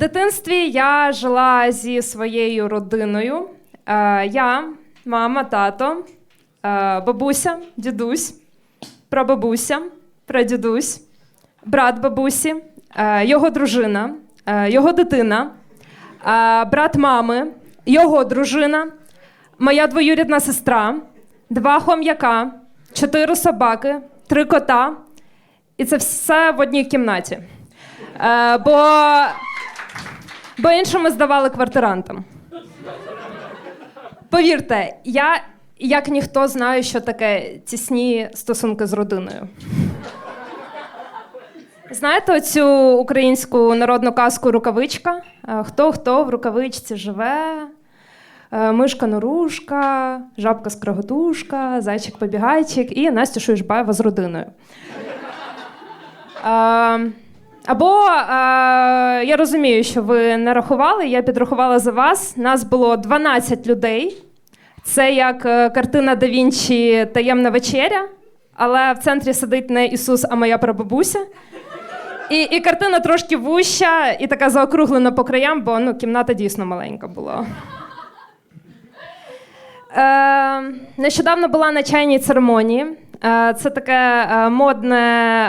дитинстві я жила зі своєю родиною. Е, Я, мама, тато, е, бабуся, дідусь, прабабуся, прадідусь, брат бабусі, е, його дружина, його дитина, брат мами, його дружина, моя двоюрідна сестра, два хом'яка, чотири собаки, три кота. І це все в одній кімнаті. Бо, бо іншому здавали квартирантам. Повірте, я як ніхто знаю, що таке тісні стосунки з родиною. Знаєте оцю українську народну казку рукавичка? Е, Хто хто в рукавичці живе? Е, Мишка норушка, жабка скроготушка, зайчик побігайчик і Настя Шуйшбаєва з родиною. Або е, я розумію, що ви не рахували, я підрахувала за вас. Нас було 12 людей. Це як е, картина да Вінчі Таємна вечеря, але в центрі сидить не Ісус, а моя прабабуся. І, і картина трошки вуща і така заокруглена по краям, бо ну, кімната дійсно маленька була. Е, нещодавно була на чайній церемонії. Е, це таке е, модне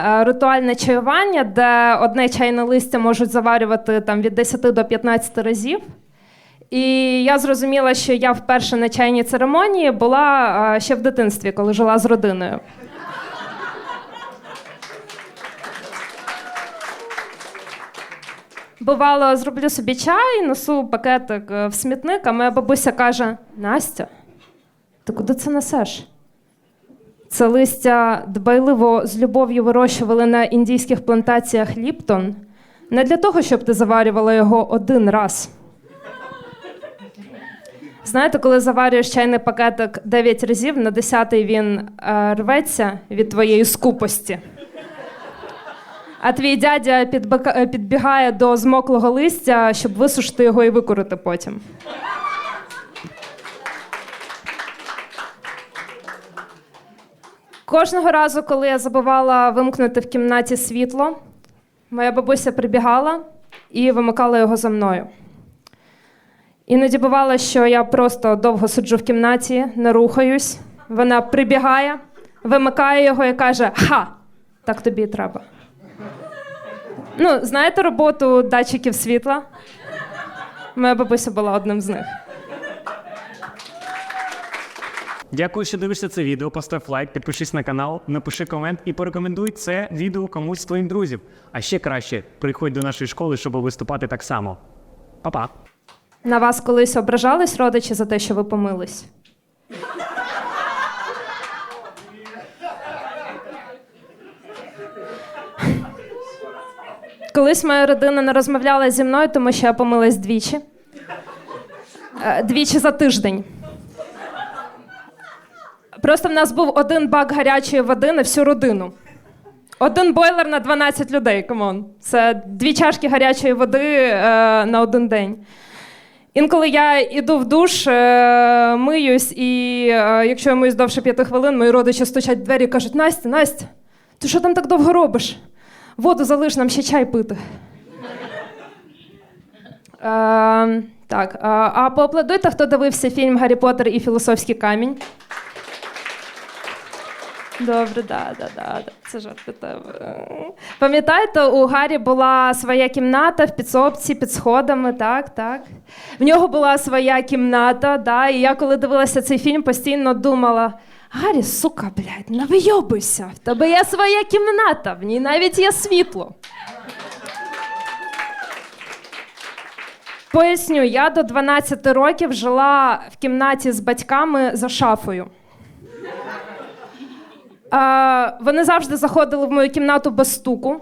е, ритуальне чаювання, де одне чайне листя можуть заварювати там, від 10 до 15 разів. І я зрозуміла, що я вперше на чайній церемонії була ще в дитинстві, коли жила з родиною. Бувало, зроблю собі чай, несу пакетик в смітник, а моя бабуся каже: Настя, ти куди це несеш? Це листя дбайливо з любов'ю вирощували на індійських плантаціях Ліптон. Не для того, щоб ти заварювала його один раз. Знаєте, коли заварюєш чайний пакетик 9 разів, на 10-й він е, рветься від твоєї скупості. А твій дядя е, підбігає до змоклого листя, щоб висушити його і викурити потім. Кожного разу, коли я забувала вимкнути в кімнаті світло, моя бабуся прибігала і вимикала його за мною. Іноді бувало, що я просто довго сиджу в кімнаті, не рухаюсь. Вона прибігає, вимикає його і каже: Ха! Так тобі і треба. Ну, знаєте роботу датчиків світла? Моя бабуся була одним з них. Дякую, що дивишся це відео. Постав лайк, підпишись на канал, напиши комент і порекомендуй це відео комусь з твоїх друзів. А ще краще, приходь до нашої школи, щоб виступати так само. Па-па! На вас колись ображались родичі за те, що ви помились? Колись моя родина не розмовляла зі мною, тому що я помилась двічі. Е, Двічі за тиждень. Просто в нас був один бак гарячої води на всю родину. Один бойлер на 12 людей. Камон. Це дві чашки гарячої води е, на один день. Інколи я йду в душ, е, миюсь, і е, якщо я миюсь довше п'яти хвилин, мої родичі стучать в двері і кажуть: Настя, Настя, ти що там так довго робиш? Воду залиш нам ще чай пити. Е, так, е, а поаплодуйте, хто дивився фільм Гаррі Поттер і Філософський камінь. Добре, да, да, да, да. Це жарт від тебе. Пам'ятаєте, у Гаррі була своя кімната в підсобці під сходами, так, так. В нього була своя кімната, да, і я коли дивилася цей фільм, постійно думала: Гаррі, сука, блядь, не вийобуйся, в тебе є своя кімната, в ній навіть є світло. Поясню, я до 12 років жила в кімнаті з батьками за шафою. А, вони завжди заходили в мою кімнату без стуку,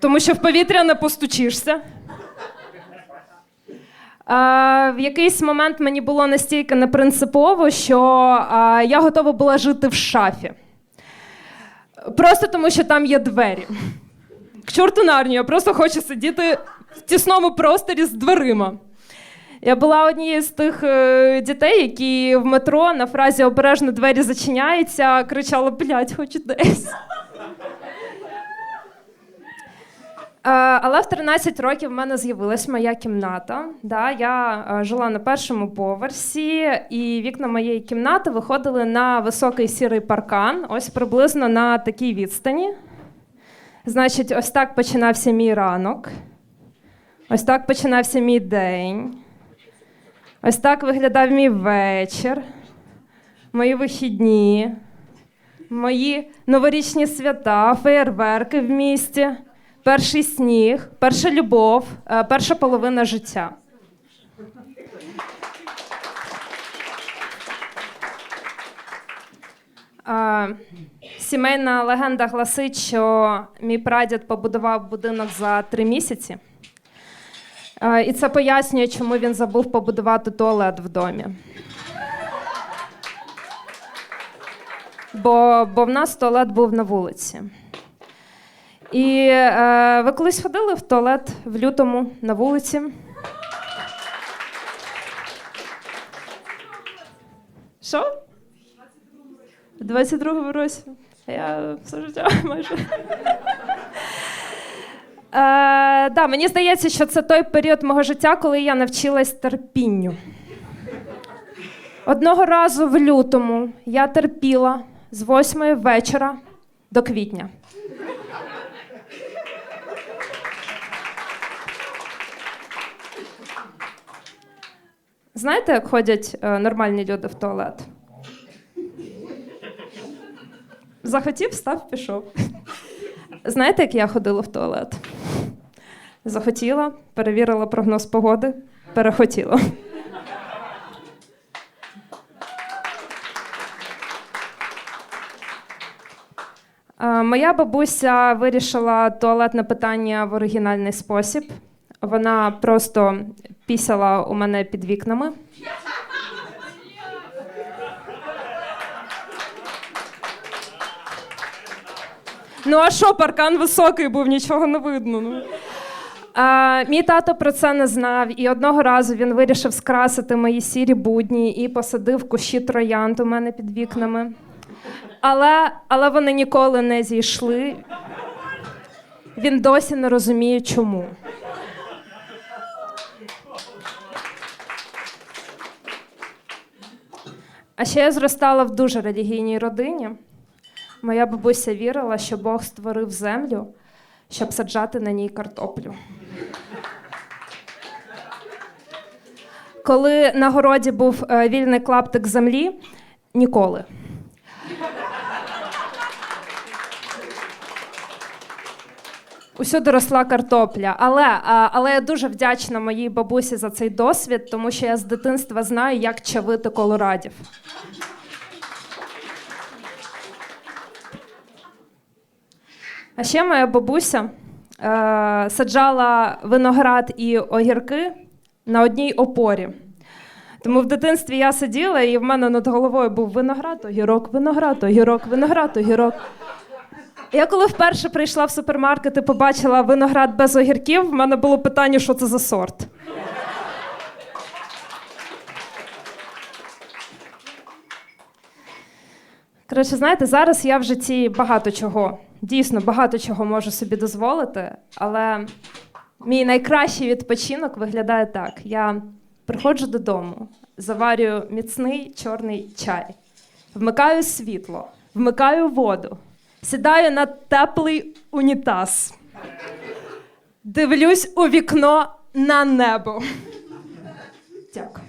тому що в повітря не постучишся. А, в якийсь момент мені було настільки непринципово, що а, я готова була жити в шафі. Просто тому, що там є двері. К чорту на я просто хочу сидіти в тісному просторі з дверима. Я була однією з тих е, дітей, які в метро на фразі обережно двері зачиняються, кричала: блядь, хоч десь. Е, Але в 13 років в мене з'явилась моя кімната. Да, я е, жила на першому поверсі, і вікна моєї кімнати виходили на високий сірий паркан, ось приблизно на такій відстані. Значить, ось так починався мій ранок. Ось так починався мій день. Ось так виглядав мій вечір, мої вихідні, мої новорічні свята, феєрверки в місті, перший сніг, перша любов, е, перша половина життя. Сімейна легенда гласить, що мій прадід побудував будинок за три місяці. І це пояснює, чому він забув побудувати туалет в домі. Бо, бо в нас туалет був на вулиці. І е, ви колись ходили в туалет в лютому на вулиці? Що? В 22-му році. Я все життя майже. Е, да, мені здається, що це той період мого життя, коли я навчилась терпінню. Одного разу в лютому я терпіла з восьмої вечора до квітня. Знаєте, як ходять е, нормальні люди в туалет? Захотів, став, пішов. Знаєте, як я ходила в туалет? Захотіла, перевірила прогноз погоди, перехотіла. Е, Моя бабуся вирішила туалетне питання в оригінальний спосіб. Вона просто пісяла у мене під вікнами. Ну, а що, паркан високий був, нічого не видно. Ну. А, мій тато про це не знав, і одного разу він вирішив скрасити мої сірі будні і посадив кущі троянд у мене під вікнами. Але, але вони ніколи не зійшли. Він досі не розуміє, чому. А ще я зростала в дуже релігійній родині. Моя бабуся вірила, що Бог створив землю, щоб саджати на ній картоплю. Коли на городі був е, вільний клаптик землі, ніколи. Усюди росла картопля. Але, але я дуже вдячна моїй бабусі за цей досвід, тому що я з дитинства знаю, як чавити колорадів. А ще моя бабуся е, саджала виноград і огірки на одній опорі. Тому в дитинстві я сиділа, і в мене над головою був виноград, огірок, виноград, огірок, виноград, огірок. Я коли вперше прийшла в супермаркет і побачила виноград без огірків, в мене було питання, що це за сорт. Коротше, знаєте, зараз я в житті багато чого, дійсно багато чого можу собі дозволити, але мій найкращий відпочинок виглядає так: я приходжу додому, заварюю міцний чорний чай, вмикаю світло, вмикаю воду, сідаю на теплий унітаз, дивлюсь у вікно на небо. Дякую.